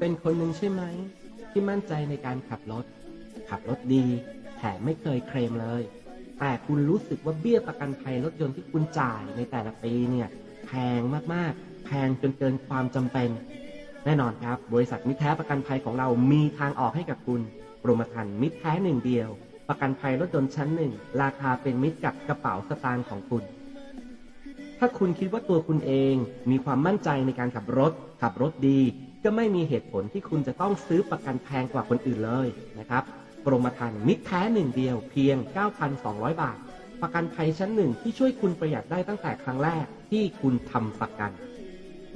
เป็นคนหนึ่งใช่ไหม ที่มั่นใจในการขับรถ ขับรถดี แถมไม่เคยเคลมเลย แต่คุณรู้สึกว่าเบี้ยประกันภัยรถยนต์ที่คุณจ่ายในแต่ละปีเนี่ยแพงมากๆ แพงจนเกินความจำเป็น แน่นอนครับ บริษัทมิตรแท้ประกันภัยของเรามีทางออกให้กับคุณกรมธรรม์มิตรแท้หนึ่งเดียว ประกันภัยรถยนต์ชั้นหนึ่งราคาเป็นมิตรกับกระเป๋าสตางค์ของคุณ ถ้าคุณคิดว่าตัวคุณเองมีความมั่นใจในการขับรถ ขับรถดี ก็ไม่มีเหตุผลที่คุณจะต้องซื้อประกันแพงกว่าคนอื่นเลยนะครับกรมธรรม์มิตรแท้หนึ่งเดียวเพียง 9,200 บาท ประกันภัยชั้นหนึ่งที่ช่วยคุณประหยัดได้ตั้งแต่ครั้งแรกที่คุณทำประกัน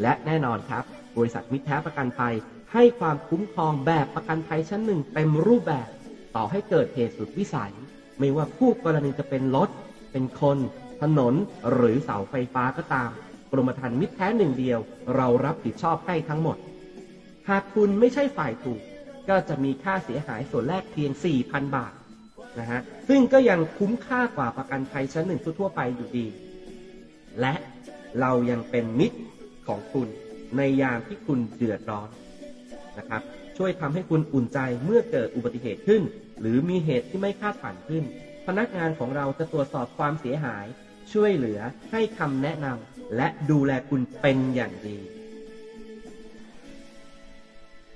และแน่นอนครับ บริษัทมิตรแท้ประกันภัยให้ความคุ้มครองแบบประกันภัยชั้นหนึ่งเต็มรูปแบบ ต่อให้เกิดเหตุสุดวิสัย ไม่ว่าคู่กรณีจะเป็นรถ เป็นคน ถนน หรือเสาไฟฟ้าก็ตาม กรมธรรม์มิตรแท้หนึ่งเดียว เรารับผิดชอบให้ทั้งหมด หากคุณไม่ใช่ฝ่ายถูก ก็จะมีค่าเสียหายส่วนแรกเพียง 4,000 บาทนะฮะซึ่งก็ยังคุ้มค่ากว่าประกันภัยชั้นหนึ่งทั่วไปอยู่ดี และเรายังเป็นมิตรของคุณในยามที่คุณเดือดร้อนนะครับ ช่วยทำให้คุณอุ่นใจเมื่อเกิดอุบัติเหตุขึ้น หรือมีเหตุที่ไม่คาดฝันขึ้น พนักงานของเราจะตรวจสอบความเสียหาย ช่วยเหลือให้คำแนะนำและดูแลคุณเป็นอย่างดี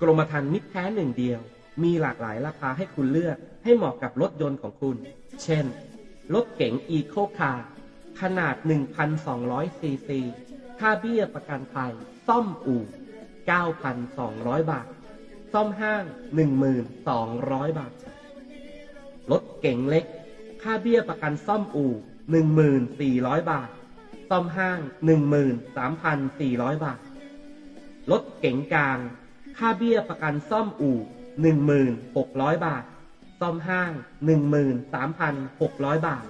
กรมธรรม์มิตรแท้หนึ่งเดียว มีหลากหลายราคาให้คุณเลือกให้เหมาะกับรถยนต์ของคุณ เช่น รถเก๋งอีโคคาร์ขนาด 1,200 ซีซี ค่าเบี้ยประกันภัย ซ่อมอู่ 9,200 บาท ซ่อมห้าง 1,200 บาท รถเก๋งเล็ก ค่าเบี้ยประกันซ่อมอู่ 1,400 บาท ซ่อมห้าง 13,400 บาท รถเก๋งกลาง ค่าเบี้ยประกันซ่อมอู่ 1,600 บาท ซ่อมห้าง 13,600 บาท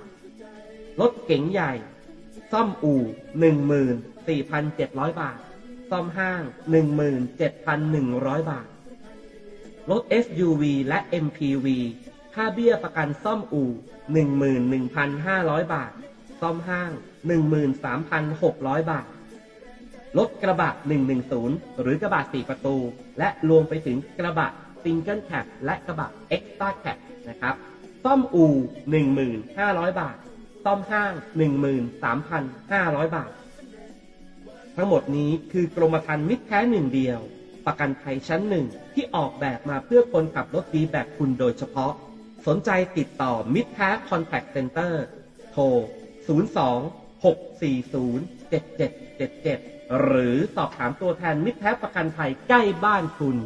รถเก๋งใหญ่ ซ่อมอู่ 14,700 บาท ซ่อมห้าง 17,100 บาท รถ SUV และ MPV ค่าเบี้ยประกันซ่อมอู่ 11,500 บาท ซ่อมห้าง 13,600 บาท รถกระบะ 110 หรือกระบะ 4 ประตู และรวมไปถึงกระบะ Single Cab และกระบะ Extra Cab นะครับซ่อมอู่ 1,500 บาท ซ่อมห้าง 13,500 บาท ทั้งหมดนี้คือกรมธรรม์มิตรแท้หนึ่งเดียว ประกันภัยชั้นหนึ่งที่ออกแบบมาเพื่อคนขับรถดีแบบคุณโดยเฉพาะ สนใจติดต่อมิตรแท้ Contact Center โทร 02 640 7777 หรือสอบถามตัวแทนมิตรแท้ประกันภัยใกล้บ้านคุณ